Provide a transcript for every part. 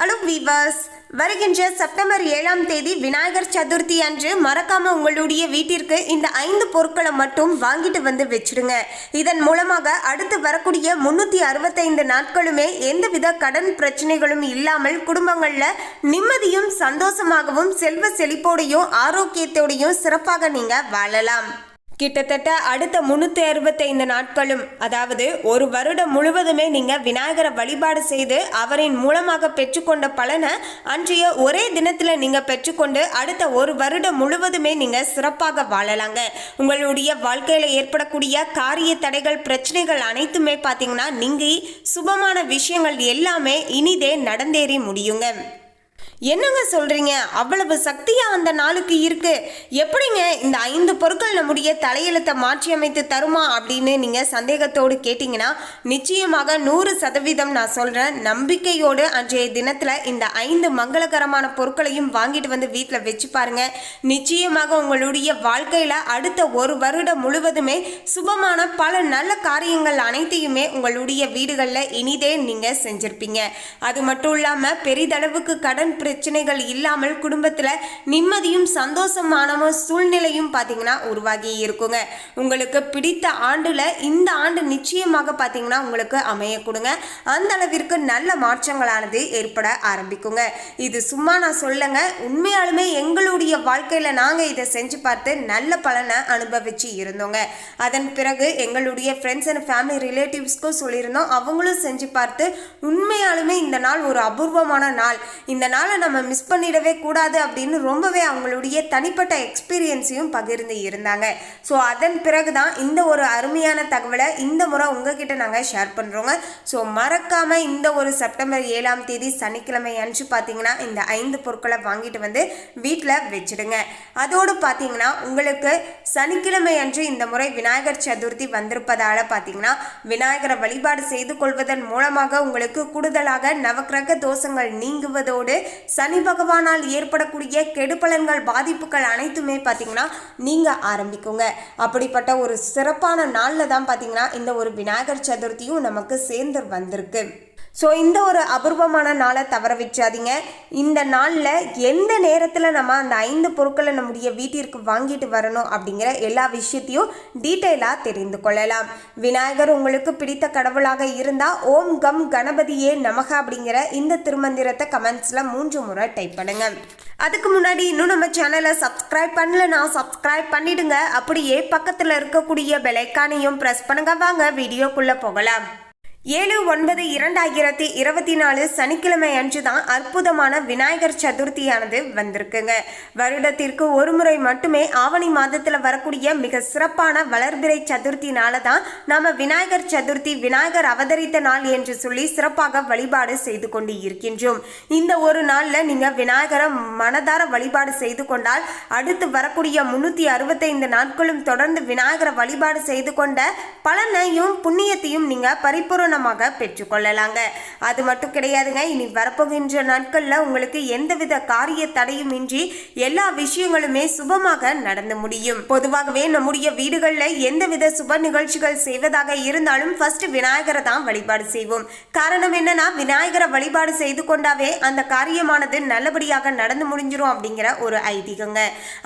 Hello viewers வருகின்ற September ஏழாம் தேதி விநாயகர் சதுர்த்தி அன்று மறக்காம உங்களுடைய வீட்டிற்கு இந்த ஐந்து பொருட்களை மட்டும் வாங்கிட்டு வந்து வச்சிடுங்க இதன் மூலமாக அடுத்து வரக்கூடிய முன்னூற்றி அறுபத்தைந்து நாட்களுமே எந்தவித கடன் பிரச்சனைகளும் இல்லாமல் குடும்பங்களில் நிம்மதியும் சந்தோஷமாகவும் செல்வ செழிப்போடையும் ஆரோக்கியத்தோடையும் சிறப்பாக நீங்கள் வாழலாம். கிட்டத்தட்ட அடுத்த முன்னூற்றி அறுபத்தைந்து நாட்களும் அதாவது ஒரு வருடம் முழுவதுமே நீங்கள் விநாயகரை வழிபாடு செய்து அவரின் மூலமாக பெற்றுக்கொண்ட பலனை அன்றைய ஒரே தினத்தில் நீங்கள் பெற்றுக்கொண்டு அடுத்த ஒரு வருடம் முழுவதுமே நீங்கள் சிறப்பாக வாழலாங்க. உங்களுடைய வாழ்க்கையில் ஏற்படக்கூடிய காரிய தடைகள் பிரச்சனைகள் அனைத்துமே பார்த்தீங்கன்னா நீங்கள் சுபமான விஷயங்கள் எல்லாமே இனிதே நடந்தேறி முடியுங்க. என்னங்க சொல்றீங்க? அவ்வளவு சக்தியா அந்த நாளுக்கு இருக்கு. எப்படிங்க இந்த ஐந்து பொருட்கள் நம்முடைய தலையெழுத்தை மாற்றி அமைத்து தருமா அப்படின்னு நீங்க சந்தேகத்தோடு கேட்டீங்கன்னா நிச்சயமாக நூறு சதவீதம் நான் சொல்றேன். நம்பிக்கையோடு அன்றைய தினத்துல இந்த ஐந்து மங்களகரமான பொருட்களையும் வாங்கிட்டு வந்து வீட்டில் வச்சு பாருங்க. நிச்சயமாக உங்களுடைய வாழ்க்கையில அடுத்த ஒரு வருடம் முழுவதுமே சுபமான பல நல்ல காரியங்கள் அனைத்தையுமே உங்களுடைய வீடுகளில் இனிதே நீங்க செஞ்சிருப்பீங்க. அது மட்டும் இல்லாம பெரிதளவுக்கு கடன் பிரச்சனைகள் இல்லாமல் குடும்பத்தில் நிம்மதியும் சந்தோஷமான சூழ்நிலையும் பார்த்தீங்கன்னா உருவாகி இருக்குங்க. உங்களுக்கு பிடித்த ஆண்டில் இந்த ஆண்டு நிச்சயமாக பார்த்தீங்கன்னா உங்களுக்கு அமைய கொடுங்க அந்த அளவிற்கு நல்ல மாற்றங்களானது ஏற்பட ஆரம்பிக்குங்க. இது சும்மா நான் சொல்லுங்க உண்மையாலுமே எங்களுடைய வாழ்க்கையில் நாங்கள் இதை செஞ்சு பார்த்து நல்ல பலனை அனுபவிச்சு இருந்தோங்க. அதன் பிறகு எங்களுடைய ஃப்ரெண்ட்ஸ் அண்ட் ஃபேமிலி ரிலேட்டிவ்ஸ்க்கும் சொல்லியிருந்தோம் அவங்களும் செஞ்சு பார்த்து உண்மையாலுமே இந்த நாள் ஒரு அபூர்வமான நாள். இந்த நாளை நம்ம மிஸ் பண்ணிடவே கூடாது அப்படின்னு ரொம்பவே அவங்களுடைய தனிப்பட்ட எக்ஸ்பீரியன்ஸையும் பகிர்ந்து இருந்தாங்க. ஸோ அதன் பிறகு தான் இந்த ஒரு அருமையான தகவலை இந்த முறை உங்ககிட்ட நாங்கள் ஷேர் பண்ணுறோங்க ஸோ மறக்காமல் இந்த ஒரு செப்டம்பர் ஏழாம் தேதி சனிக்கிழமை அன்று பார்த்தீங்கன்னா இந்த ஐந்து பொருட்களை வாங்கிட்டு வந்து வீட்டில் வச்சிடுங்க. அதோடு பார்த்தீங்கன்னா உங்களுக்கு சனிக்கிழமை அன்று இந்த முறை விநாயகர் சதுர்த்தி வந்திருப்பதால் பார்த்தீங்கன்னா விநாயகரை வழிபாடு செய்து கொள்வதன் மூலமாக உங்களுக்கு கூடுதலாக நவக்கிரக தோஷங்கள் நீங்குவதோடு சனி பகவானால் ஏற்படக்கூடிய கெடுபலன்கள் பாதிப்புகள் அனைத்துமே பார்த்தீங்கன்னா நீங்கள் ஆரம்பிக்குங்க. அப்படிப்பட்ட ஒரு சிறப்பான நாளில் தான் பார்த்தீங்கன்னா இந்த ஒரு விநாயகர் சதுர்த்தியும் நமக்கு சேர்ந்து வந்திருக்கு. ஸோ இந்த ஒரு அபூர்வமான நாளை தவற வச்சாதீங்க இந்த நாளில் எந்த நேரத்தில் நம்ம அந்த ஐந்து பொருட்களை நம்முடைய வீட்டிற்கு வாங்கிட்டு வரணும் அப்படிங்கிற எல்லா விஷயத்தையும் டீட்டெயிலாக தெரிந்து கொள்ளலாம். விநாயகர் உங்களுக்கு பிடித்த கடவுளாக இருந்தால் ஓம் கம் கணபதியே நமக அப்படிங்கிற இந்த திருமந்திரத்தை கமெண்ட்ஸில் மூன்று முறை டைப் பண்ணுங்க. அதுக்கு முன்னாடி இன்னும் நம்ம சேனலை சப்ஸ்கிரைப் பண்ணலனா சப்ஸ்கிரைப் பண்ணிடுங்க. அப்படியே பக்கத்தில் இருக்கக்கூடிய பெலைக்கானையும் ப்ரெஸ் பண்ணுங்க. வாங்க வீடியோக்குள்ளே போகலாம். ஏழு ஒன்பது இரண்டாயிரத்தி இருபத்தி நாலு சனிக்கிழமை அன்று தான் அற்புதமான விநாயகர் சதுர்த்தியானது வந்திருக்குங்க. வருடத்திற்கு ஒரு முறை மட்டுமே ஆவணி மாதத்தில் வரக்கூடிய மிக சிறப்பான வளர்பிறை சதுர்த்தினால தான் நாம விநாயகர் சதுர்த்தி விநாயகர் அவதரித்த நாள் என்று சொல்லி சிறப்பாக வழிபாடு செய்து கொண்டு இருக்கின்றோம். இந்த ஒரு நாளில் நீங்கள் விநாயகரை மனதார வழிபாடு செய்து கொண்டால் அடுத்து வரக்கூடிய முன்னூற்றி அறுபத்தைந்து நாட்களும் தொடர்ந்து விநாயகரை வழிபாடு செய்து கொண்ட பலனையும் புண்ணியத்தையும் நீங்கள் பரிபூரணமாக பெற்றுக்கொள்ளலாங்க. அது மட்டும் கிடையாதுங்க இனி வரப்போகின்ற நாட்களில் உங்களுக்கு எந்தவித காரிய தடையும் இன்றி எல்லா விஷயங்களுமே சுபமாக நடந்து முடியும். பொதுவாகவே நம்முடைய வீடுகளில் எந்தவித சுப நிகழ்ச்சிகள் செய்வதாக இருந்தாலும் ஃபர்ஸ்ட் விநாயகரை தான் வழிபாடு செய்வோம். காரணம் என்னன்னா விநாயகரை வழிபாடு செய்து கொண்டாவே அந்த காரியமானது நல்லபடியாக நடந்து முடிஞ்சிரும் அப்படிங்கிற ஒரு ஐதீகங்க.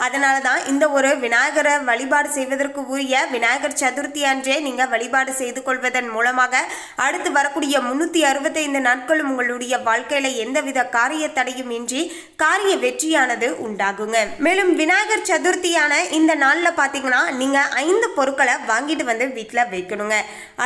அதனால தான் இந்த ஒரு விநாயகரை வழிபாடு செய்வதற்கு உரிய விநாயகர் சதுர்த்தி அன்றே நீங்கள் வழிபாடு செய்து கொள்வதன் மூலமாக அடுத்து வரக்கூடிய முன்னூற்றி அறுபத்தைந்து நாட்களும் உங்களுடைய வாழ்க்கையில் எந்தவித காரிய தடையும் இன்றி காரிய வெற்றியானது உண்டாகுங்க. மேலும் விநாயகர் சதுர்த்தியான இந்த நாளில் பார்த்தீங்கன்னா நீங்கள் ஐந்து பொருட்களை வாங்கிட்டு வந்து வீட்டில் வைக்கணுங்க.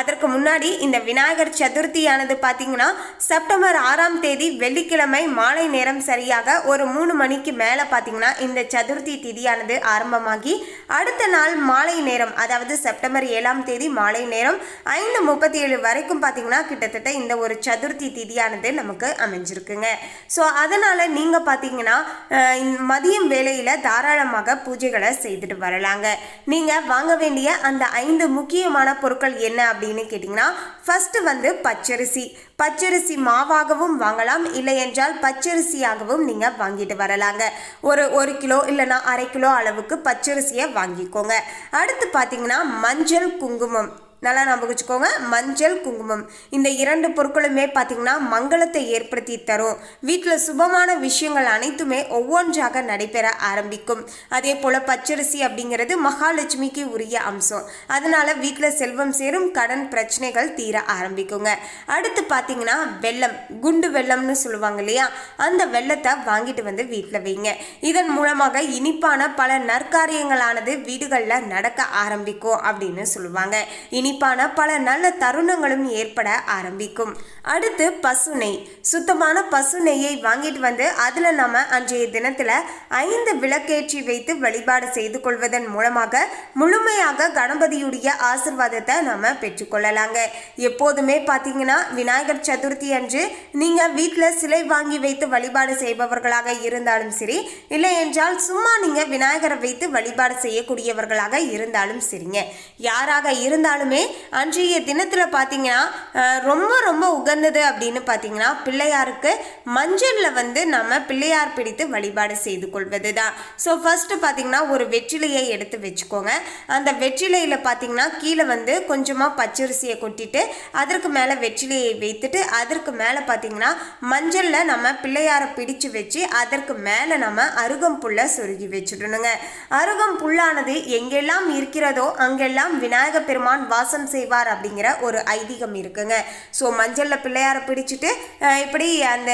அதற்கு முன்னாடி இந்த விநாயகர் சதுர்த்தியானது பார்த்தீங்கன்னா செப்டம்பர் ஆறாம் தேதி வெள்ளிக்கிழமை மாலை நேரம் சரியாக ஒரு மூணு மணிக்கு மேலே பார்த்தீங்கன்னா இந்த சதுர்த்தி திதியானது ஆரம்பமாகி அடுத்த நாள் மாலை நேரம் அதாவது செப்டம்பர் ஏழாம் தேதி மாலை நேரம் ஐந்து முப்பத்தி ஏழு வரைக்கும் பார்த்தீங்கன்னா கிட்டத்தட்ட இந்த ஒரு சதுர்த்தி திதியானது நமக்கு அமைஞ்சிருக்குங்க. ஸோ அதனால் நீங்கள் பார்த்தீங்கன்னா மதியம் வேலையில் தாராளமாக பூஜைகளை செய்துட்டு வரலாங்க. நீங்கள் வாங்க வேண்டிய அந்த ஐந்து முக்கியமான பொருட்கள் என்ன அப்படின்னு கேட்டிங்கன்னா ஃபஸ்ட்டு வந்து பச்சரிசி. பச்சரிசி மாவாகவும் வாங்கலாம் இல்லை என்றால் பச்சரிசியாகவும் நீங்கள் வாங்கிட்டு வரலாங்க. ஒரு ஒரு கிலோ இல்லைன்னா அரை கிலோ அளவுக்கு பச்சரிசியை வாங்கிக்கோங்க. அடுத்து பார்த்தீங்கன்னா மஞ்சள் குங்குமம். நல்லா ஞாபகம் வச்சுக்கோங்க. மஞ்சள் குங்குமம். இந்த இரண்டு பொருட்களுமே பார்த்தீங்கன்னா மங்களத்தை ஏற்படுத்தி தரும். வீட்டில் சுபமான விஷயங்கள் அனைத்துமே ஒவ்வொன்றாக நடைபெற ஆரம்பிக்கும். அதே போல் பச்சரிசி அப்படிங்கிறது மகாலட்சுமிக்கு உரிய அம்சம். அதனால வீட்டில் செல்வம் சேரும் கடன் பிரச்சனைகள் தீர ஆரம்பிக்குங்க. அடுத்து பார்த்திங்கன்னா வெள்ளம் குண்டு வெள்ளம்னு சொல்லுவாங்க இல்லையா? அந்த வெள்ளத்தை வாங்கிட்டு வந்து வீட்டில் வைங்க. இதன் மூலமாக இனிப்பான பல நற்காரியங்களானது வீடுகளில் நடக்க ஆரம்பிக்கும் அப்படின்னு சொல்லுவாங்க. இனி இனிப்பான பல நல்ல தருணங்களும் ஏற்பட ஆரம்பிக்கும். அடுத்து பசு நெய் சுத்தமான பசு நெய்யை வாங்கிட்டு வந்து அதில் நம்ம அன்றைய தினத்தில் ஐந்து விளக்கேற்றி வைத்து வழிபாடு செய்து கொள்வதன் மூலமாக முழுமையாக கணபதியுடைய ஆசிர்வாதத்தை நம்ம பெற்றுக்கொள்ளலாங்க எப்போதுமே பார்த்தீங்கன்னா விநாயகர் சதுர்த்தி அன்று நீங்கள் வீட்டில் சிலை வாங்கி வைத்து வழிபாடு செய்பவர்களாக இருந்தாலும் சரி இல்லை என்றால் சும்மா நீங்கள் விநாயகரை வைத்து வழிபாடு செய்யக்கூடியவர்களாக இருந்தாலும் சரிங்க. யாராக இருந்தாலுமே அன்றைய தினத்தில் பார்த்தீங்கன்னா ரொம்ப ரொம்ப உகந்தது அப்படின்னு பார்த்தீங்கன்னா பிள்ளையாருக்கு மஞ்சளில் வந்து நம்ம பிள்ளையார் பிடித்து வழிபாடு செய்து கொள்வது தான் ஸோ ஃபஸ்ட்டு பார்த்தீங்கன்னா ஒரு வெற்றிலையை எடுத்து வச்சுக்கோங்க. அந்த வெற்றிலையில் பார்த்தீங்கன்னா கீழே வந்து கொஞ்சமாக பச்சரிசியை கொட்டிட்டு அதற்கு மேலே வெற்றிலையை வைத்துட்டு அதற்கு மேலே பார்த்தீங்கன்னா மஞ்சளில் நம்ம பிள்ளையாரை பிடிச்சு வச்சு அதற்கு மேலே நம்ம அருகம்புல்லை சொருகி வச்சுடணுங்க. அருகம்புல்லானது எங்கெல்லாம் இருக்கிறதோ அங்கெல்லாம் விநாயக பெருமான் வாசம் செய்வார் அப்படிங்கிற ஒரு ஐதீகம் இருக்குங்க. ஸோ மஞ்சளில் பிள்ளையாரை பிடிச்சிட்டு இப்படி அந்த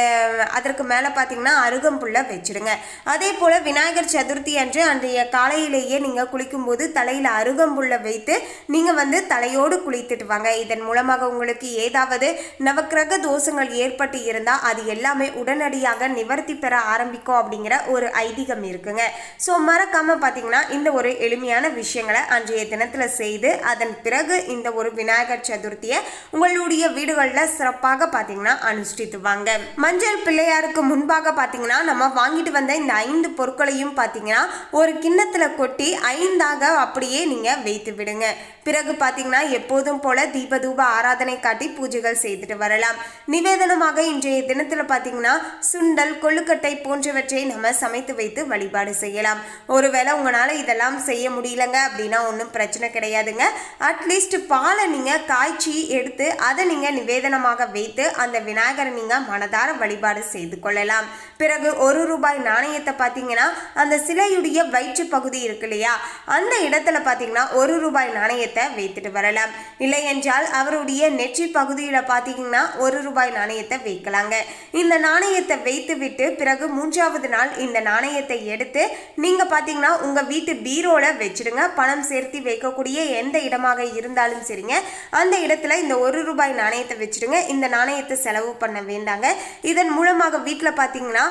அதற்கு மேலே பார்த்தீங்கன்னா அருகம்புல்லை வச்சிடுங்க. அதே போல் விநாயகர் சதுர்த்தி அன்று அன்றைய காலையிலேயே நீங்கள் குளிக்கும்போது தலையில் அருகம்புல்லை வைத்து நீங்கள் வந்து தலையோடு குளித்துட்டு வாங்க. இதன் மூலமாக உங்களுக்கு ஏதாவது நவக்கிரக தோஷங்கள் ஏற்பட்டு இருந்தால் அது எல்லாமே உடனடியாக நிவர்த்தி பெற ஆரம்பிக்கும் அப்படிங்கிற ஒரு ஐதீகம் இருக்குங்க. ஸோ மறக்காமல் பார்த்தீங்கன்னா இந்த ஒரு எளிமையான விஷயங்களை அன்றைய தினத்தில் செய்து அதன் பிறகு இந்த ஒரு விநாயகர் சதுர்த்தியை உங்களுடைய வீடுகளில் சிறப்பாக பார்த்தீங்கன்னா அனுஷ்டித்து வாங்க மஞ்சள் பிள்ளையாருக்கு முன்பாக பார்த்தீங்கன்னா நம்ம வாங்கிட்டு வந்த இந்த ஐந்து பொருட்களையும் பார்த்தீங்கன்னா ஒரு கிண்ணத்தில் கொட்டி ஐந்தாக அப்படியே நீங்கள் வைத்து விடுங்க. பிறகு பார்த்தீங்கன்னா எப்போதும் போல தீபதூப ஆராதனை காட்டி பூஜைகள் செய்துட்டு வரலாம். நிவேதனமாக இன்றைய தினத்தில் பார்த்தீங்கன்னா சுண்டல் கொழுக்கட்டை போன்றவற்றை நம்ம சமைத்து வைத்து வழிபாடு செய்யலாம். ஒருவேளை உங்களால் இதெல்லாம் செய்ய முடியலங்க அப்படின்னா ஒன்றும் பிரச்சனை கிடையாதுங்க. அட்லீஸ்ட் பாலை நீங்கள் காய்ச்சி எடுத்து அதை நீங்கள் நிவேதனமாக வைத்து அந்த விநாயகரை நீங்கள் மனதார வழிபாடு செய்து கொள்ளலாம். பிறகு ஒரு ரூபாய் நாணயத்தை பார்த்தீங்கன்னா அந்த சிலையுடைய வயிற்று பகுதி இருக்கு இல்லையா? அந்த இடத்துல பார்த்தீங்கன்னா ஒரு ரூபாய் நாணயத்தை வைத்துட்டு வரலாம். இல்லை என்றால் அவருடைய நெற்றி பகுதியில் பார்த்தீங்கன்னா ஒரு ரூபாய் நாணயத்தை வைக்கலாங்க. இந்த நாணயத்தை வைத்து விட்டு பிறகு மூன்றாவது நாள் இந்த நாணயத்தை எடுத்து நீங்கள் பார்த்தீங்கன்னா உங்கள் வீட்டு பீரோவில் வச்சுடுங்க. பணம் சேர்த்து வைக்கக்கூடிய எந்த இடமாக இருந்தாலும் சரிங்க. அந்த இடத்துல இந்த ஒரு ரூபாய் நாணயத்தை வச்சுடுங்க. இந்த நாணயத்தை செலவு பண்ண வேண்டாங்க. இதன் மூலமாக வீட்டில் பார்த்தீங்கன்னா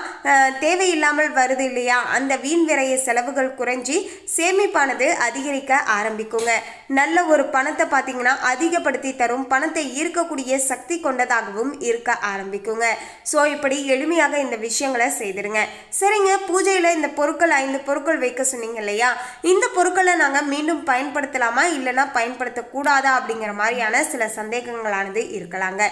தேவையில்லாமல் வருது இல்லையா? அந்த வீண் விரைய செலவுகள் குறைஞ்சி சேமிப்பானது அதிகரிக்க ஆரம்பிக்குங்க. நல்ல ஒரு பணத்தை பார்த்தீங்கன்னா அதிகப்படுத்தி தரும் பணத்தை ஈர்க்கக்கூடிய சக்தி கொண்டதாகவும் இருக்க ஆரம்பிக்குங்க. ஸோ இப்படி எளிமையாக இந்த விஷயங்களை செய்திருங்க. சரிங்க பூஜையில் இந்த பொருட்கள் ஐந்து பொருட்கள் வைக்க சொன்னீங்க இல்லையா? இந்த பொருட்களை நாங்கள் மீண்டும் பயன்படுத்தலாமா? இல்லைன்னா பயன்படுத்தக்கூடாதா அப்படிங்கிற மாதிரியான சில சந்தேகங்களானது இருக்கலாங்க.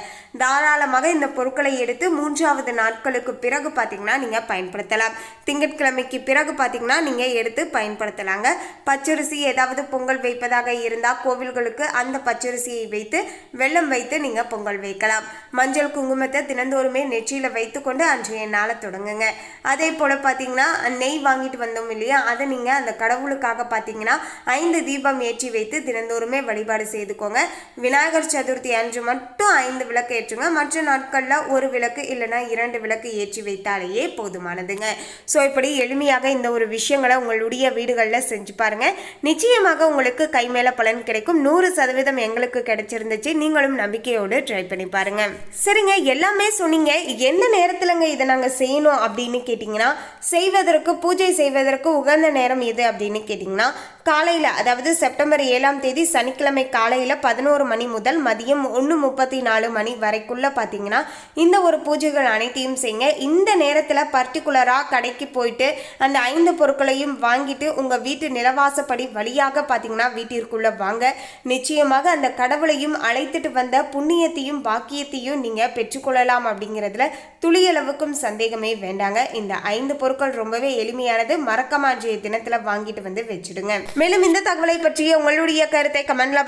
தாராளமாக இந்த பொருட்களை எடுத்து மூன்றாவது நாட்களுக்கு பிறகு பார்த்தீங்கன்னா நீங்கள் பயன்படுத்தலாம். திங்கட்கிழமைக்கு பிறகு பார்த்தீங்கன்னா நீங்கள் எடுத்து பயன்படுத்தலாங்க. பச்சரிசி ஏதாவது பொங்கல் வைப்பதாக இருந்தால் கோவில்களுக்கு அந்த பச்சரிசியை வைத்து வெல்லம் வைத்து நீங்கள் பொங்கல் வைக்கலாம். மஞ்சள் குங்குமத்தை தினந்தோறுமே நெற்றியில் வைத்துக்கொண்டு அன்றைய நாளை தொடங்குங்க. அதே போல் பார்த்தீங்கன்னா நெய் வாங்கிட்டு வந்தோம் இல்லையா அதை நீங்கள் அந்த கடவுளுக்காக பார்த்தீங்கன்னா ஐந்து தீபம் ஏற்றி வைத்து தினந்தோறுமே வழிபாடு செய்துக்கோங்க. விநாயகர் சதுர்த்தி அன்று மட்டும் ஐந்து விளக்கு ஏற்றுங்க. மற்ற நாட்களில் ஒரு விளக்கு இல்லைன்னா இரண்டு விளக்கு ஏற்றி வைத்தாலேயே போதுமானதுங்க. ஸோ இப்படி எளிமையாக இந்த ஒரு விஷயங்களை உங்களுடைய வீடுகளில் செஞ்சு பாருங்க. நிச்சயமாக உங்களுக்கு கை மேலே பலன் கிடைக்கும். நூறு சதவீதம் எங்களுக்கு கிடைச்சிருந்துச்சு. நீங்களும் நம்பிக்கையோடு ட்ரை பண்ணி பாருங்க. சரிங்க எல்லாமே சொன்னீங்க. எந்த நேரத்துலங்க இதை நாங்கள் செய்யணும் அப்படின்னு கேட்டிங்கன்னா செய்வதற்கு பூஜை செய்வதற்கு உகந்த நேரம் எது அப்படின்னு கேட்டிங்கன்னா காலையில் அதாவது செப்டம்பர் ஏழாம் தேதி சனிக்கிழமை காலையில் பதினோரு மணி முதல் மதியம் ஒன்று முப்பத்தி நாலு மணி வரைக்குள்ள பார்த்தீங்கன்னா இந்த ஒரு பூஜைகள் அனைத்தையும் செய்யுங்க. இந்த நேரத்தில் பர்டிகுலராக கடைக்கு போயிட்டு அந்த ஐந்து பொருட்களையும் வாங்கிட்டு உங்கள் வீட்டு நிலவாசப்படி வழியாக பார்த்தீங்கன்னா வீட்டிற்குள்ளே வாங்க. நிச்சயமாக அந்த கடவுளையும் அழைத்துட்டு வந்த புண்ணியத்தையும் பாக்கியத்தையும் நீங்கள் பெற்றுக்கொள்ளலாம் அப்படிங்கிறதுல துளியளவுக்கும் சந்தேகமே வேண்டாங்க. இந்த ஐந்து பொருட்கள் ரொம்பவே எளிமையானது. மறக்காம அன்றைய தினத்தில் வாங்கிட்டு வந்து வச்சுடுங்க. மேலும் இந்த தகவலை பற்றிய உங்களுடைய கருத்தை கமெண்ட்ல